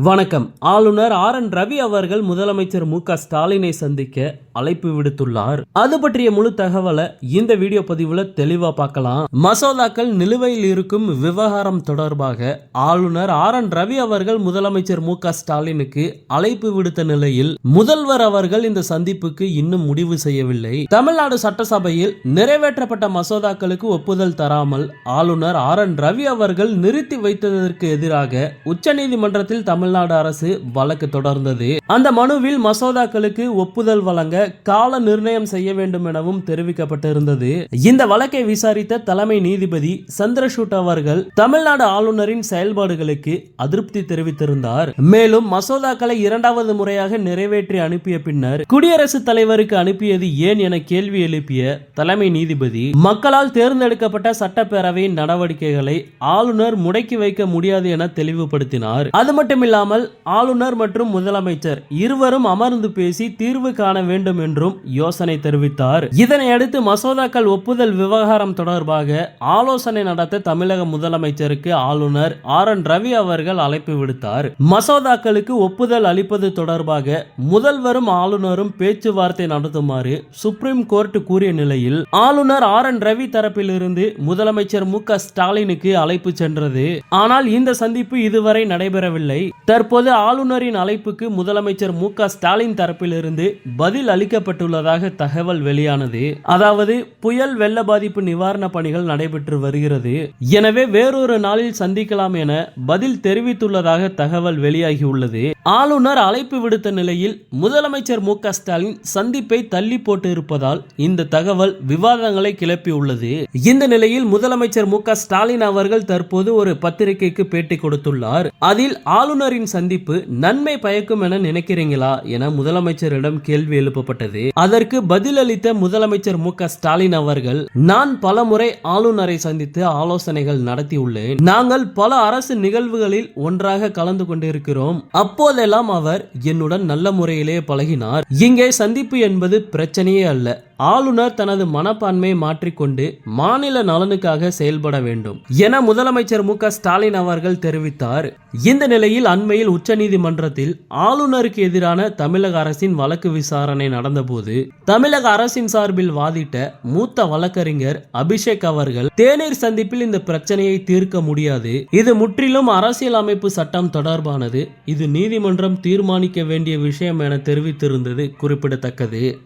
வணக்கம். ஆளுநர் R N Ravi அவர்கள் முதலமைச்சர் மு க ஸ்டாலினை சந்திக்க அழைப்பு விடுத்துள்ளார். அது பற்றிய முழு தகவலை இந்த வீடியோ பதிவுல தெளிவா பார்க்கலாம். மசோதாக்கள் நிலுவையில் இருக்கும் விவகாரம் தொடர்பாக ஆளுநர் ஆர் என் ரவி அவர்கள் முதலமைச்சர் மு க ஸ்டாலினுக்கு அழைப்பு விடுத்த நிலையில் முதல்வர் அவர்கள் இந்த சந்திப்புக்கு இன்னும் முடிவு செய்யவில்லை. தமிழ்நாடு சட்டசபையில் நிறைவேற்றப்பட்ட மசோதாக்களுக்கு ஒப்புதல் தராமல் ஆளுநர் ஆர் என் ரவி அவர்கள் நிறுத்தி வைத்ததற்கு எதிராக உச்சநீதிமன்றத்தில் தமிழ்நாடு அரசு வழக்கு தொடர்ந்தது. அந்த மனுவில் மசோதாக்களுக்கு ஒப்புதல் வழங்க கால நிர்ணயம் செய்ய வேண்டும் எனவும் தெரிவிக்கப்பட்டிருந்தது. இந்த வழக்கை விசாரித்த தலைமை நீதிபதி சந்திரசூட் அவர்கள் தமிழ்நாடு ஆளுநரின் செயல்பாடுகளுக்கு அதிருப்தி தெரிவித்திருந்தார். மேலும் மசோதாக்களை இரண்டாவது முறையாக நிறைவேற்றி அனுப்பிய பின்னர் குடியரசுத் தலைவருக்கு அனுப்பியது ஏன் என கேள்வி எழுப்பிய தலைமை நீதிபதி மக்களால் தேர்ந்தெடுக்கப்பட்ட சட்டப்பேரவையின் நடவடிக்கைகளை ஆளுநர் முடக்கி வைக்க முடியாது என தெளிவுபடுத்தினார். அது மட்டுமில்லாமல் ஆளுநர் மற்றும் முதலமைச்சர் இருவரும் அமர்ந்து பேசி தீர்வு காண வேண்டும் என்றும் யோசனை தெரிவித்தார். இதனையடுத்து மசோதாக்கள் ஒப்புதல் விவகாரம் தொடர்பாக ஆலோசனை நடத்த தமிழக முதலமைச்சருக்கு ஆளுநர் ஆர் என் ரவி அவர்கள் அழைப்பு விடுத்தார். மசோதாக்களுக்கு ஒப்புதல் அளிப்பது தொடர்பாக முதல்வரும் ஆளுநரும் பேச்சுவார்த்தை நடத்துமாறு சுப்ரீம் கோர்ட் கூறிய நிலையில் ஆளுநர் ஆர் என் ரவி தரப்பிலிருந்து முதலமைச்சர் மு க ஸ்டாலினுக்கு அழைப்பு சென்றது. ஆனால் இந்த சந்திப்பு இதுவரை நடைபெறவில்லை. தற்போது ஆளுநரின் அழைப்புக்கு முதலமைச்சர் மு க ஸ்டாலின் தரப்பிலிருந்து பதில் அளி அளிக்கப்பட்டுள்ளதாக தகவல் வெளியானது அதாவது புயல் வெள்ள பாதிப்பு நிவாரண பணிகள் நடைபெற்று வருகிறது. எனவே வேறொரு நாளில் சந்திக்கலாம் என பதில் தெரிவித்துள்ளதாக தகவல் வெளியாகியுள்ளது. ஆளுநர் அழைப்பு விடுத்த நிலையில் முதலமைச்சர் மு ஸ்டாலின் சந்திப்பை தள்ளி போட்டு இருப்பதால் இந்த தகவல் விவாதங்களை கிளப்பியுள்ளது இந்த நிலையில் முதலமைச்சர் மு ஸ்டாலின் அவர்கள் தற்போது ஒரு பத்திரிகைக்கு பேட்டி கொடுத்துள்ளார். அதில் ஆளுநரின் சந்திப்பு நன்மை பயக்கும் என நினைக்கிறீங்களா என முதலமைச்சரிடம் கேள்வி எழுப்பப்பட்டது. அதற்கு பதிலளித்த முதலமைச்சர் மு ஸ்டாலின் அவர்கள் நான் பலமுறை ஆளுநரை சந்தித்து ஆலோசனைகள் நடத்தியுள்ளேன். நாங்கள் பல அரசு நிகழ்வுகளில் ஒன்றாக கலந்து கொண்டிருக்கிறோம். அப்போது அப்போதெல்லாம் அவர் என்னுடன் நல்ல முறையிலே பழகினார். இங்கே சந்திப்பு என்பது பிரச்சனையே அல்ல. ஆளுநர் தனது மனப்பான்மையை மாற்றிக்கொண்டு மாநில நலனுக்காக செயல்பட வேண்டும் என முதலமைச்சர் மு க ஸ்டாலின் அவர்கள் தெரிவித்தார். இந்த நிலையில் அண்மையில் உச்சநீதிமன்றத்தில் ஆளுநருக்கு எதிரான தமிழக அரசின் வழக்கு விசாரணை நடந்தபோது தமிழக அரசின் சார்பில் வாதிட்ட மூத்த வழக்கறிஞர் அபிஷேக் அவர்கள் தேநீர் சந்திப்பில் இந்த பிரச்சனையை தீர்க்க முடியாது. இது முற்றிலும் அரசியல் அமைப்பு சட்டம் தொடர்பானது. இது நீதிமன்றம் தீர்மானிக்க வேண்டிய விஷயம் என தெரிவித்திருந்தது குறிப்பிடத்தக்கது.